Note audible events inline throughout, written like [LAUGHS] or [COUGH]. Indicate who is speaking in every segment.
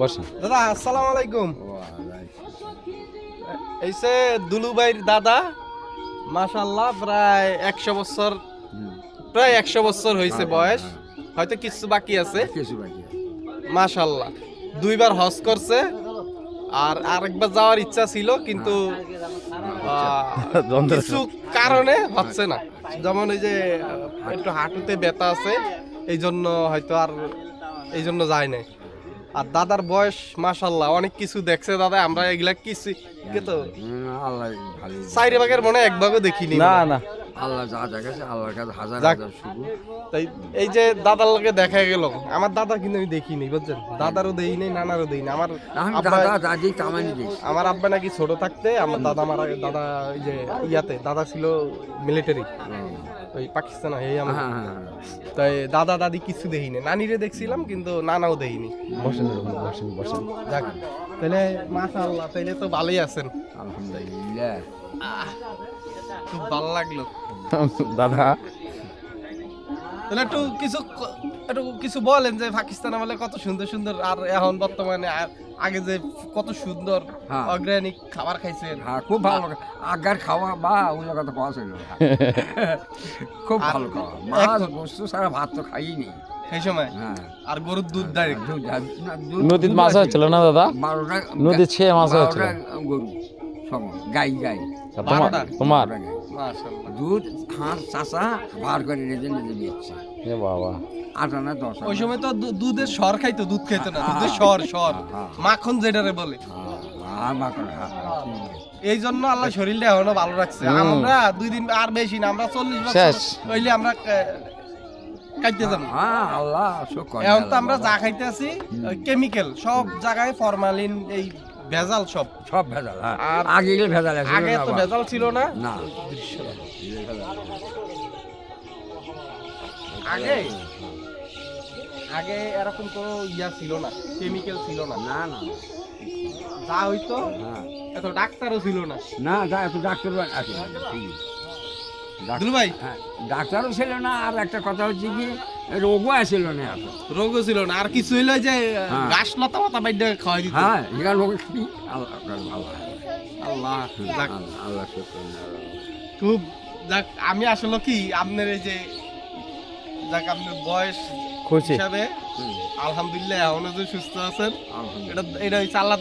Speaker 1: বসেন।
Speaker 2: দাদা আসসালামু আলাইকুম। এইসে দুলুবাইর দাদা মাশাল্লাহ প্রায় একশো বছর প্রায় একশো বছর হয়েছে বয়স। হয়তো কিছু বাকি আছে।
Speaker 3: কিছু বাকি
Speaker 2: মাশাল্লাহ দুইবার হজ করছে আর আরেকবার যাওয়ার ইচ্ছা ছিল কিন্তু কিছু কারণে হচ্ছে না। যেমন এই যে একটু হাঁটুতে ব্যথা আছে এই জন্য হয়তো আর এই জন্য যায় নাই। আর দাদার বয়স মাশাল্লাহ অনেক কিছু দেখছে দাদা আমরা এগুলা কিছু
Speaker 3: ভালো
Speaker 2: চারি ভাগের মনে হয় এক ভাগও দেখিনি
Speaker 1: না না।
Speaker 3: আল্লাহ যা গেছে আল্লাহর কাছে হাজার হাজার শুধু
Speaker 2: তাই এই যে দাদার লোকে দেখা গেল আমার দাদা কিন্তু আমি দেখিনি বুঝছেন? দাদারও দেই নাই নানারও দেই না আমার
Speaker 3: দাদা দাদি
Speaker 2: আমার আব্বা নাকি ছোট থাকতে আমার দাদা মারা দাদা ওই যে ইয়াতে দাদা ছিল মিলিটারি ওই পাকিস্তান এই আমার
Speaker 3: হ্যাঁ হ্যাঁ
Speaker 2: তাই দাদা দাদি কিছু দেখিনি। নানিরে দেখছিলাম কিন্তু নানাও দেখিনি।
Speaker 1: বসেন বসেন বসেন
Speaker 2: যাক তাহলে মাশাআল্লাহ তাইলে তো ভালোই আছেন।
Speaker 3: আলহামদুলিল্লাহ।
Speaker 2: খুব ভালো লাগল।
Speaker 1: দাদা।
Speaker 2: তাহলে একটু কিছু একটু কিছু বলেন যে পাকিস্তান আমলে কত সুন্দর সুন্দর আর এখন বর্তমানে আ- আগে যে কত সুন্দর
Speaker 3: হ্যাঁ।
Speaker 2: অর্গানিক খাবার খাইছেন।
Speaker 3: হ্যাঁ খুব ভালো আগার খাওয়া বা ওগুলো কথা পাওয়া ছিল না। [LAUGHS] খুব ভালো খাওয়া। মাছ বস্তু সারা ভাত তো খাইনি
Speaker 2: সেই সময়?
Speaker 3: হ্যাঁ।
Speaker 2: আর গরুর দুধ ডাইরেক্ট
Speaker 3: দুধ
Speaker 1: নদীর মাছ
Speaker 3: আছে।
Speaker 1: হচ্ছিল না দাদা?
Speaker 3: বারোটা
Speaker 1: নদীর ছেয়ে মাছ হচ্ছিল
Speaker 3: বারোটা গরু সব গাই গাই।
Speaker 1: তোমার
Speaker 3: দুধ হাঁস চাষা বার করে নিজে নিজে দিচ্ছে
Speaker 1: এ বাবা।
Speaker 3: আট আনা দশ
Speaker 2: ওই সময় তো দুধের সর খাইতো দুধ খাইতো না। দুধের সর সর।
Speaker 3: হ্যাঁ।
Speaker 2: মাখন যেটারে বলে।
Speaker 3: হ্যাঁ, মাখন হ্যাঁ, হ্যাঁ, ঠিক আছে।
Speaker 2: এই জন্য আল্লাহ শরীরটা এখনও ভালো রাখছে। আমরা দুই দিন আর বেশি না আমরা চল্লিশ বছর
Speaker 1: শেষ।
Speaker 2: হইলে আমরা খাইতে যাব।
Speaker 3: হ্যাঁ আল্লাহ
Speaker 2: এখন তো আমরা যা খাইতে আছি কেমিক্যাল সব জায়গায় ফরমালিন এই ভেজাল সব।
Speaker 3: সব ভেজাল হ্যাঁ।
Speaker 2: আর
Speaker 3: আগে ভেজাল
Speaker 2: আগে তো ভেজাল ছিল না।
Speaker 3: না।
Speaker 2: আগে? আগে এরকম কোনো ইয়া ছিল না কেমিক্যাল ছিল না।
Speaker 3: না না।
Speaker 2: যা হইতো
Speaker 3: হ্যাঁ।
Speaker 2: এত ডাক্তারও ছিল না।
Speaker 3: না যা এত ডাক্তার আছে।
Speaker 2: ভাই।
Speaker 3: হ্যাঁ, ডাক্তারও ছিল না আর একটা কথা হচ্ছে কি রোগও আসছিল না এত
Speaker 2: রোগও ছিল না আর কিছু হইল যে
Speaker 3: হ্যাঁ।
Speaker 2: গাছ লতা পাতা বাইরে খাওয়াই দিত।
Speaker 3: হ্যাঁ এখানে রোগ আল্লাহ
Speaker 2: আল্লাহ খুব যাক আমি আসলে কি আপনার এই যে যাক আপনার বয়স
Speaker 1: খুশি।
Speaker 2: হিসাবে আলহামদুলিল্লাহ এখনও যে সুস্থ আছেন। এটা এটা
Speaker 3: আল্লাহ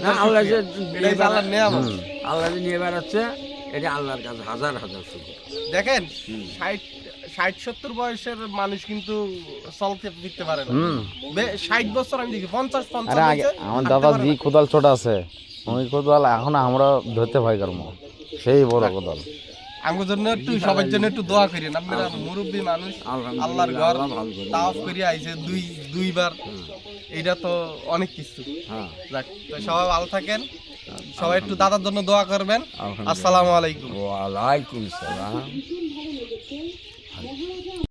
Speaker 3: যে
Speaker 2: এটা হচ্ছে আল্লাহর নেয়ামত।
Speaker 3: আল্লাহ যে নিয়ে বেড়াচ্ছে এটা আল্লাহর কাছে হাজার হাজার শুক্র
Speaker 2: দেখেন ষাট ষাট সত্তর বয়সের মানুষ কিন্তু চলতে ফিরতে পারে না। ষাট বছর আমি দেখি পঞ্চাশ পঞ্চাশ
Speaker 1: আমার দাদা জি কোদাল ছোট আছে। ওই কোদাল এখন আমরা ধরতে ভয় করব সেই বড় কোদাল।
Speaker 2: আমার জন্য একটু সবার জন্য একটু দোয়া করেন আপনারা মুরব্বী মানুষ আল্লাহর ঘর। তাওয়াফ করে আইছে দুই দুইবার। এটা তো অনেক কিছু।
Speaker 3: হ্যাঁ।
Speaker 2: যাক তো সবাই ভালো থাকেন। সবাই একটু দাদার জন্য দোয়া করবেন। আসসালামু আলাইকুম।
Speaker 3: ওয়ালাইকুম সালাম।